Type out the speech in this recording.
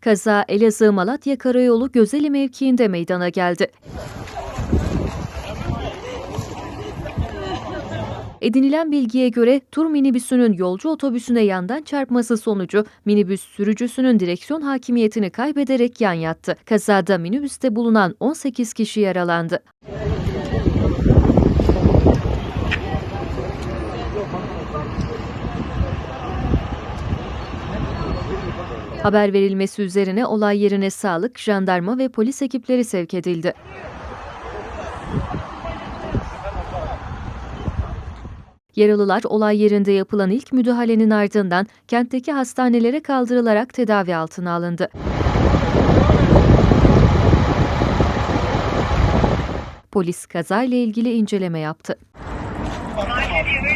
Kaza Elazığ-Malatya Karayolu Gözeli mevkiinde meydana geldi. Edinilen bilgiye göre tur minibüsünün yolcu otobüsüne yandan çarpması sonucu minibüs sürücüsünün direksiyon hakimiyetini kaybederek yan yattı. Kazada minibüste bulunan 18 kişi yaralandı. Haber verilmesi üzerine olay yerine sağlık, jandarma ve polis ekipleri sevk edildi. Yaralılar olay yerinde yapılan ilk müdahalenin ardından kentteki hastanelere kaldırılarak tedavi altına alındı. Polis kazayla ilgili inceleme yaptı. Olay yerinde.